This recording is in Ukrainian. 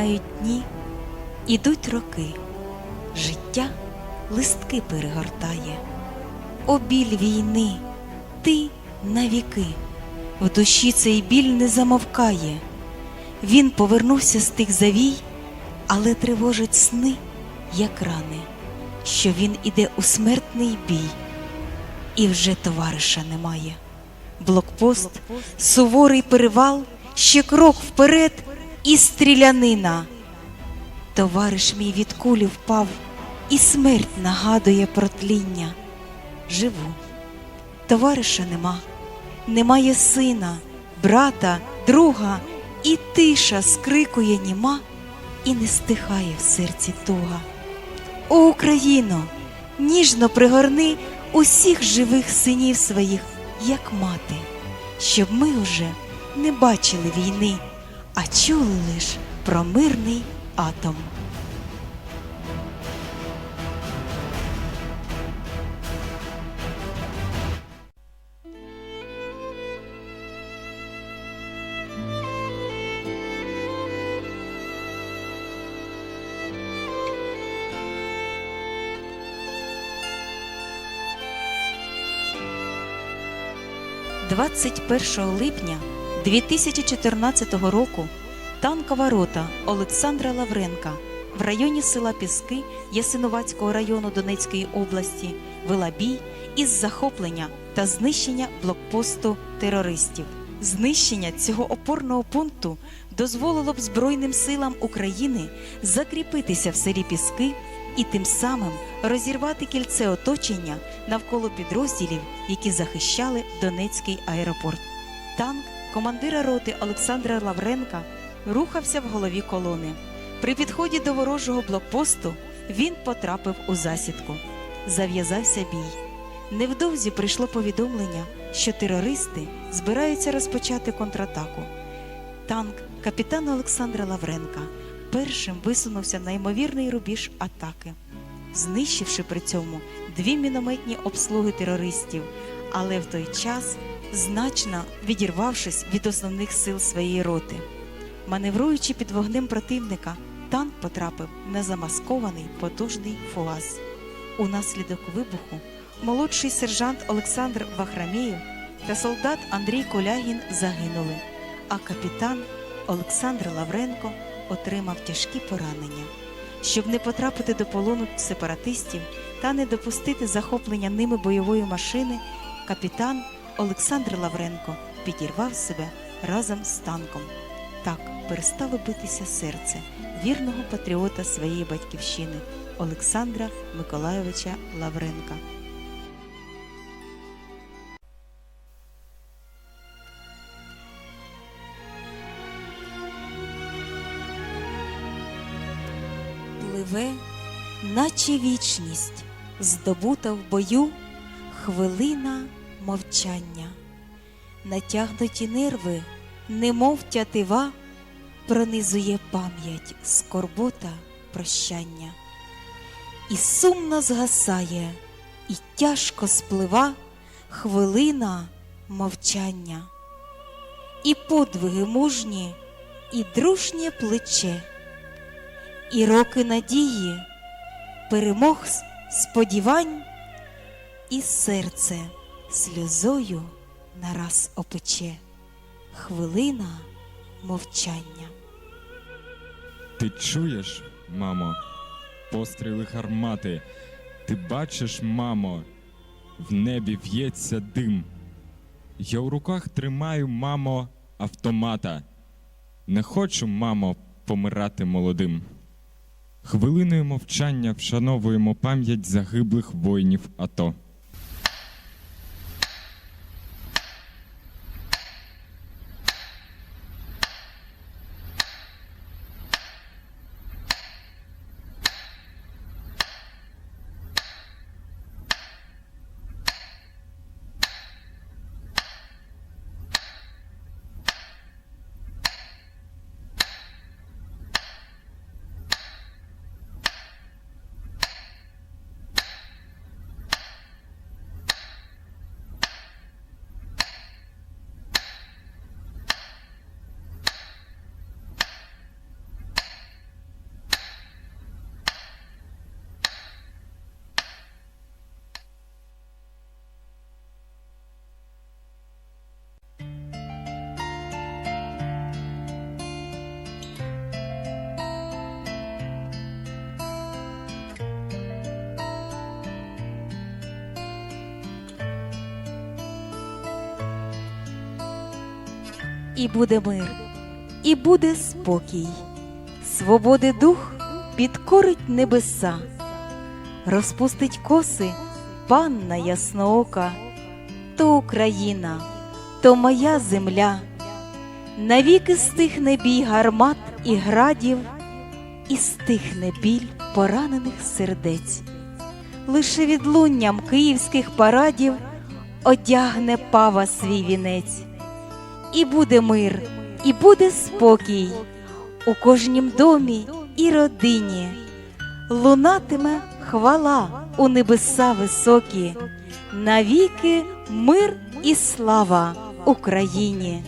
Минають дні, ідуть роки, життя листки перегортає. О біль війни, ти навіки, в душі цей біль не замовкає. Він повернувся з тих завій, але тривожить сни, як рани, що він іде у смертний бій, і вже товариша немає. Блокпост, суворий перевал, ще крок вперед і стрілянина. Товариш мій від кулі впав, і смерть нагадує про тління. Живу, товариша нема, немає сина, брата, друга, і тиша скрикує німа, і не стихає в серці туга. О, Україно, ніжно пригорни усіх живих синів своїх, як мати, щоб ми уже не бачили війни, а чули лиш про мирний атом. – 21 липня 2014 року танкова рота Олександра Лавренка в районі села Піски Ясинуватського району Донецької області вела бій із захоплення та знищення блокпосту терористів. Знищення цього опорного пункту дозволило б Збройним силам України закріпитися в селі Піски і тим самим розірвати кільце оточення навколо підрозділів, які захищали Донецький аеропорт. Танк командира роти Олександра Лавренка рухався в голові колони. При підході до ворожого блокпосту він потрапив у засідку. Зав'язався бій. Невдовзі прийшло повідомлення, що терористи збираються розпочати контратаку. Танк капітана Олександра Лавренка першим висунувся на ймовірний рубіж атаки, знищивши при цьому дві мінометні обслуги терористів, але в той час значно відірвавшись від основних сил своєї роти. Маневруючи під вогнем противника, танк потрапив на замаскований потужний фугас. Унаслідок вибуху молодший сержант Олександр Вахрамєєв та солдат Андрій Колягін загинули, а капітан Олександр Лавренко отримав тяжкі поранення. Щоб не потрапити до полону сепаратистів та не допустити захоплення ними бойової машини, капітан Олександр Лавренко підірвав себе разом з танком. Так перестало битися серце вірного патріота своєї батьківщини Олександра Миколайовича Лавренка. Пливе, наче вічність, здобута в бою хвилина мовчання. Натягнуті нерви, немов тятива, пронизує пам'ять, скорбота, прощання. І сумно згасає, і тяжко сплива хвилина мовчання. І подвиги мужні, і дружнє плече, і роки надії, перемог сподівань, і серце сльозою нараз опече. Хвилина мовчання. Ти чуєш, мамо, постріли гармати. Ти бачиш, мамо, в небі в'ється дим. Я у руках тримаю, мамо, автомата. Не хочу, мамо, помирати молодим. Хвилиною мовчання вшановуємо пам'ять загиблих воїнів АТО. І буде мир, і буде спокій. Свободи дух підкорить небеса, розпустить коси панна ясноока, то Україна, то моя земля. Навіки стихне бій гармат і градів, і стихне біль поранених сердець. Лише відлунням київських парадів одягне пава свій вінець. І буде мир, і буде спокій у кожнім домі і родині. Лунатиме хвала у небеса високі, навіки мир і слава Україні.